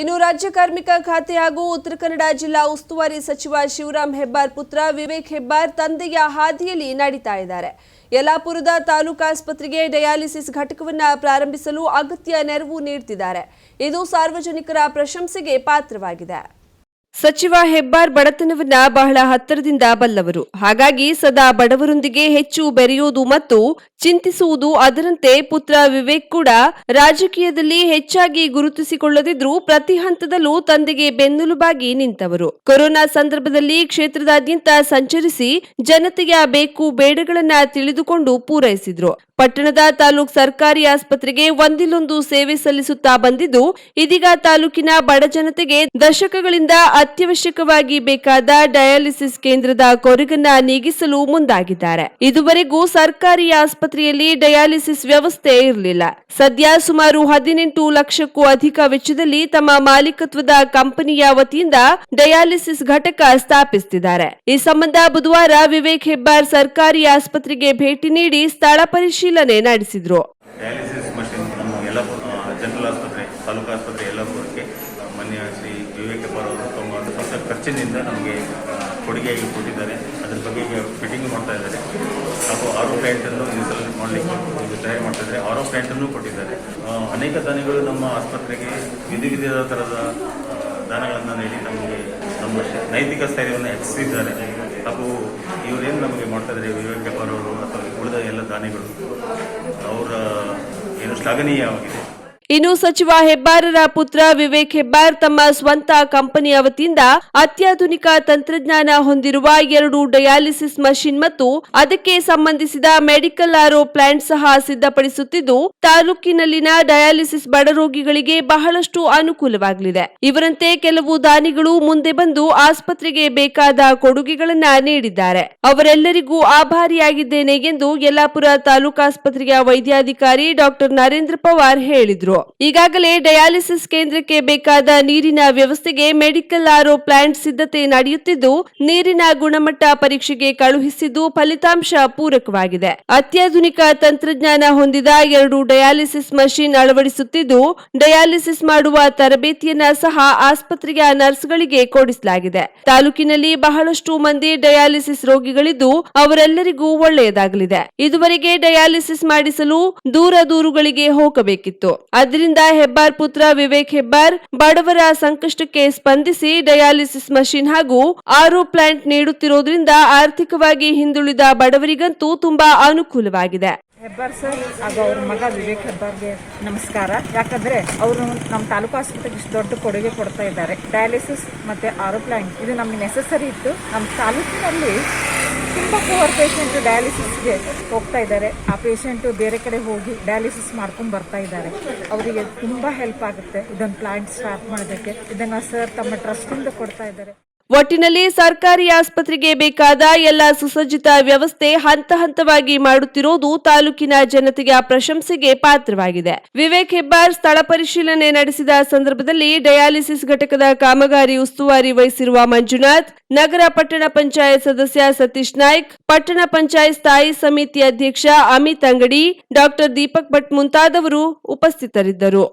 ಇನ್ನು ರಾಜ್ಯ ಕಾರ್ಮಿಕ ಖಾತೆ ಹಾಗೂ ಉತ್ತರ ಕನ್ನಡ ಜಿಲ್ಲಾ ಉಸ್ತುವಾರಿ ಸಚಿವ ಶಿವರಾಮ್ ಹೆಬ್ಬಾರ್ ಪುತ್ರ ವಿವೇಕ್ ಹೆಬ್ಬಾರ್ ತಂದೆಯ ಹಾದಿಯಲ್ಲಿ ನಡೀತಾ ಇದ್ದಾರೆ. ಯಲಾಪುರದ ತಾಲೂಕು ಆಸ್ಪತ್ರೆಗೆ ಡಯಾಲಿಸಿಸ್ ಘಟಕವನ್ನು ಪ್ರಾರಂಭಿಸಲು ಅಗತ್ಯ ನೆರವು ನೀಡುತ್ತಿದ್ದಾರೆ ಇದು ಸಾರ್ವಜನಿಕರ ಪ್ರಶಂಸೆಗೆ ಪಾತ್ರವಾಗಿದೆ. ಸಚಿವ ಹೆಬ್ಬಾರ್ ಬಡತನವನ್ನ ಬಹಳ ಹತ್ತಿರದಿಂದ ಬಲ್ಲವರು. ಹಾಗಾಗಿ ಸದಾ ಬಡವರೊಂದಿಗೆ ಹೆಚ್ಚು ಬೆರೆಯುವುದು ಮತ್ತು ಚಿಂತಿಸುವುದು ಅದರಂತೆ ಪುತ್ರ ವಿವೇಕ್ ಕೂಡ ರಾಜಕೀಯದಲ್ಲಿ ಹೆಚ್ಚಾಗಿ ಗುರುತಿಸಿಕೊಳ್ಳದಿದ್ರೂ ಪ್ರತಿ ಹಂತದಲ್ಲೂ ತಂದೆಗೆ ಬೆನ್ನುಲುಬಾಗಿ ನಿಂತವರು. ಕೊರೋನಾ ಸಂದರ್ಭದಲ್ಲಿ ಕ್ಷೇತ್ರದಾದ್ಯಂತ ಸಂಚರಿಸಿ ಜನತೆಯ ಬೇಕು ಬೇಡಗಳನ್ನ ತಿಳಿದುಕೊಂಡು ಪೂರೈಸಿದ್ರು. ಪಟ್ಟಣದ ತಾಲೂಕ್ ಸರ್ಕಾರಿ ಆಸ್ಪತ್ರೆಗೆ ಒಂದಿಲ್ಲೊಂದು ಸೇವೆ ಸಲ್ಲಿಸುತ್ತಾ ಬಂದಿದ್ದು, ಇದೀಗ ತಾಲೂಕಿನ ಬಡ ಜನತೆಗೆ ದಶಕಗಳಿಂದ ಅತ್ಯವಶ್ಯಕವಾಗಿ ಬೇಕಾದ ಡಯಾಲಿಸಿಸ್ ಕೇಂದ್ರದ ಕೊರಗನ್ನ ನೀಗಿಸಲು ಮುಂದಾಗಿದ್ದಾರೆ. ಇದುವರೆಗೂ ಸರ್ಕಾರಿ ಆಸ್ಪತ್ರೆಯಲ್ಲಿ ಡಯಾಲಿಸಿಸ್ ವ್ಯವಸ್ಥೆ ಇರಲಿಲ್ಲ. ಸದ್ಯ ಸುಮಾರು ಹದಿನೆಂಟು ಲಕ್ಷಕ್ಕೂ ಅಧಿಕ ವೆಚ್ಚದಲ್ಲಿ ತಮ್ಮ ಮಾಲೀಕತ್ವದ ಕಂಪನಿಯ ವತಿಯಿಂದ ಡಯಾಲಿಸಿಸ್ ಘಟಕ ಸ್ಥಾಪಿಸುತ್ತಿದ್ದಾರೆ ಈ ಸಂಬಂಧ ಬುಧವಾರ ವಿವೇಕ್ ಹೆಬ್ಬಾರ್ ಸರ್ಕಾರಿ ಆಸ್ಪತ್ರೆಗೆ ಭೇಟಿ ನೀಡಿ ಸ್ಥಳ ಪರಿಶೀಲನೆ ನಡೆಸಿದ್ರು. ಡಯಾಲಿಸಿಸ್ ಮಷಿನ್ ನಮ್ಮ ಯಲ್ಲಾಪುರ ಜನರಲ್ ಆಸ್ಪತ್ರೆ, ತಾಲೂಕು ಆಸ್ಪತ್ರೆ ಯಲ್ಲಾಪುರಕ್ಕೆ ಮಾನ್ಯ ಶ್ರೀ ವಿವೇಕ್ ಹೆಬ್ಬಾರ್ ಅವರು ತಮ್ಮ ಸ್ವಂತ ಖರ್ಚಿನಿಂದ ನಮಗೆ ಕೊಡುಗೆಯಾಗಿ ಕೊಟ್ಟಿದ್ದಾರೆ. ಅದ್ರ ಬಗ್ಗೆ ಈಗ ಫಿಟ್ಟಿಂಗ್ ಮಾಡ್ತಾ ಇದ್ದಾರೆ. ಹಾಗೂ ಆರೋ ಪ್ಯಾಂಟನ್ನು ಇನ್ಸ್ಟಾಲ್ ಮಾಡಲಿಕ್ಕೆ ಇದು ತಯಾರಿ ಮಾಡ್ತಾ ಇದ್ದಾರೆ. ಆರೋ ಪ್ಯಾಂಟನ್ನು ಕೊಟ್ಟಿದ್ದಾರೆ. ಅನೇಕ ದಾನಿಗಳು ನಮ್ಮ ಆಸ್ಪತ್ರೆಗೆ ವಿಧ ವಿಧದ ಥರದ ದಾನಗಳನ್ನು ನೀಡಿ ನಮಗೆ ನಮ್ಮ ನೈತಿಕ ಸ್ಥೈರ್ಯವನ್ನು ಹೆಚ್ಚಿಸಿದ್ದಾರೆ. ಹಾಗೂ ಇವರೇನು ನಮಗೆ ಮಾಡ್ತಾ ಇದ್ದಾರೆ, ವಿವೇಕ್ ಹೆಬ್ಬಾರ್ ಅವರು ಅಥವಾ ಉಳಿದ ಎಲ್ಲ ದಾನಿಗಳು, ಅವರ ಏನು ಶ್ಲಾಘನೀಯವಾಗಿದೆ. ಇನ್ನು ಸಚಿವ ಹೆಬ್ಬಾರರ ಪುತ್ರ ವಿವೇಕ್ ಹೆಬ್ಬಾರ್ ತಮ್ಮ ಸ್ವಂತ ಕಂಪನಿಯ ವತಿಯಿಂದ ಅತ್ಯಾಧುನಿಕ ತಂತ್ರಜ್ಞಾನ ಹೊಂದಿರುವ ಎರಡು ಡಯಾಲಿಸಿಸ್ ಮಷಿನ್ ಮತ್ತು ಅದಕ್ಕೆ ಸಂಬಂಧಿಸಿದ ಮೆಡಿಕಲ್ ಆರೋ ಪ್ಲಾಂಟ್ ಸಹ ಸಿದ್ಧಪಡಿಸುತ್ತಿದ್ದು, ತಾಲೂಕಿನಲ್ಲಿನ ಡಯಾಲಿಸಿಸ್ ಬಡರೋಗಿಗಳಿಗೆ ಬಹಳಷ್ಟು ಅನುಕೂಲವಾಗಲಿದೆ. ಇವರಂತೆ ಕೆಲವು ದಾನಿಗಳು ಮುಂದೆ ಬಂದು ಆಸ್ಪತ್ರೆಗೆ ಬೇಕಾದ ಕೊಡುಗೆಗಳನ್ನ ನೀಡಿದ್ದಾರೆ. ಅವರೆಲ್ಲರಿಗೂ ಆಭಾರಿಯಾಗಿದ್ದೇನೆ ಎಂದು ಯಲ್ಲಾಪುರ ತಾಲೂಕಾಸ್ಪತ್ರೆಯ ವೈದ್ಯಾಧಿಕಾರಿ ಡಾಕ್ಟರ್ ನರೇಂದ್ರ ಪವಾರ್ ಹೇಳಿದ್ರು. ಈಗಾಗಲೇ ಡಯಾಲಿಸಿಸ್ ಕೇಂದ್ರಕ್ಕೆ ಬೇಕಾದ ನೀರಿನ ವ್ಯವಸ್ಥೆಗೆ ಮೆಡಿಕಲ್ ಆರೋ ಪ್ಲಾಂಟ್ ಸಿದ್ಧತೆ ನಡೆಯುತ್ತಿದ್ದು, ನೀರಿನ ಗುಣಮಟ್ಟ ಪರೀಕ್ಷೆಗೆ ಕಳುಹಿಸಿದ್ದು ಫಲಿತಾಂಶ ಪೂರಕವಾಗಿದೆ. ಅತ್ಯಾಧುನಿಕ ತಂತ್ರಜ್ಞಾನ ಹೊಂದಿದ ಎರಡು ಡಯಾಲಿಸಿಸ್ ಮಷಿನ್ ಅಳವಡಿಸುತ್ತಿದ್ದು, ಡಯಾಲಿಸಿಸ್ ಮಾಡುವ ತರಬೇತಿಯನ್ನ ಸಹ ಆಸ್ಪತ್ರೆಯ ನರ್ಸ್ಗಳಿಗೆ ಕೊಡಿಸಲಾಗಿದೆ. ತಾಲೂಕಿನಲ್ಲಿ ಬಹಳಷ್ಟು ಮಂದಿ ಡಯಾಲಿಸಿಸ್ ರೋಗಿಗಳಿದ್ದು, ಅವರೆಲ್ಲರಿಗೂ ಒಳ್ಳೆಯದಾಗಲಿದೆ. ಇದುವರೆಗೆ ಡಯಾಲಿಸಿಸ್ ಮಾಡಿಸಲು ದೂರ ದೂರುಗಳಿಗೆ ಹೋಗಬೇಕಿತ್ತು. ಅದರಿಂದ ಹೆಬ್ಬಾರ್ ಪುತ್ರ ವಿವೇಕ್ ಹೆಬ್ಬಾರ್ ಬಡವರ ಸಂಕಷ್ಟಕ್ಕೆ ಸ್ಪಂದಿಸಿ ಡಯಾಲಿಸಿಸ್ ಮಷಿನ್ ಹಾಗೂ ಆರು ಪ್ಲಾಂಟ್ ನೀಡುತ್ತಿರೋದ್ರಿಂದ ಆರ್ಥಿಕವಾಗಿ ಹಿಂದುಳಿದ ಬಡವರಿಗಂತೂ ತುಂಬಾ ಅನುಕೂಲವಾಗಿದೆ. ಹೆಬ್ಬಾರ್ ಸರ್ ಹಾಗೂ ಅವ್ರ ಮಗ ವಿವೇಕ್ ಹೆಬ್ಬಾರ್ಗೆ ನಮಸ್ಕಾರ. ಯಾಕಂದ್ರೆ ಅವರು ನಮ್ಮ ತಾಲೂಕು ಆಸ್ಪತ್ರೆಗೆ ಇಷ್ಟು ದೊಡ್ಡ ಕೊಡುಗೆ ಕೊಡ್ತಾ ಇದ್ದಾರೆ. ಡಯಾಲಿಸಿಸ್ ಮತ್ತೆ ಆರೋ ಪ್ಲಾಂಟ್, ಇದು ನಮಗೆ ನೆಸೆಸರಿ ಇತ್ತು. ನಮ್ಮ ತಾಲೂಕಿನಲ್ಲಿ ತುಂಬ ಪುವರ್ ಪೇಷೆಂಟು ಡಯಾಲಿಸಿಸ್ಗೆ ಹೋಗ್ತಾ ಇದ್ದಾರೆ. ಆ ಪೇಷಂಟು ಬೇರೆ ಕಡೆ ಹೋಗಿ ಡಯಾಲಿಸಿಸ್ ಮಾಡ್ಕೊಂಡು ಬರ್ತಾ ಇದ್ದಾರೆ. ಅವರಿಗೆ ತುಂಬ ಹೆಲ್ಪ್ ಆಗುತ್ತೆ. ಇದೊಂದು ಪ್ಲಾಂಟ್ ಸ್ಟಾರ್ಟ್ ಮಾಡೋದಕ್ಕೆ. ಇದನ್ನ ಸರ್ ತಮ್ಮ ಟ್ರಸ್ಟಿಂದ ಕೊಡ್ತಾ ಇದ್ದಾರೆ. ಒಟ್ಟಿನಲ್ಲಿ ಸರ್ಕಾರಿ ಆಸ್ಪತ್ರೆಗೆ ಬೇಕಾದ ಎಲ್ಲ ಸುಸಜ್ಜಿತ ವ್ಯವಸ್ಥೆ ಹಂತ ಹಂತವಾಗಿ ಮಾಡುತ್ತಿರುವುದು ತಾಲೂಕಿನ ಜನತೆಯ ಪ್ರಶಂಸೆಗೆ ಪಾತ್ರವಾಗಿದೆ. ವಿವೇಕ್ ಹೆಬ್ಬಾರ್ ಸ್ಥಳ ಪರಿಶೀಲನೆ ನಡೆಸಿದ ಸಂದರ್ಭದಲ್ಲಿ ಡಯಾಲಿಸಿಸ್ ಘಟಕದ ಕಾಮಗಾರಿ ಉಸ್ತುವಾರಿ ವಹಿಸಿರುವ ಮಂಜುನಾಥ್, ನಗರ ಪಟ್ಟಣ ಪಂಚಾಯತ್ ಸದಸ್ಯ ಸತೀಶ್ ನಾಯ್ಕ್, ಪಟ್ಟಣ ಪಂಚಾಯತ್ ಸ್ಥಾಯಿ ಸಮಿತಿ ಅಧ್ಯಕ್ಷ ಅಮಿತ್ ಅಂಗಡಿ, ಡಾಕ್ಟರ್ ದೀಪಕ್ ಭಟ್ ಮುಂತಾದವರು ಉಪಸ್ಥಿತರಿದ್ದರು.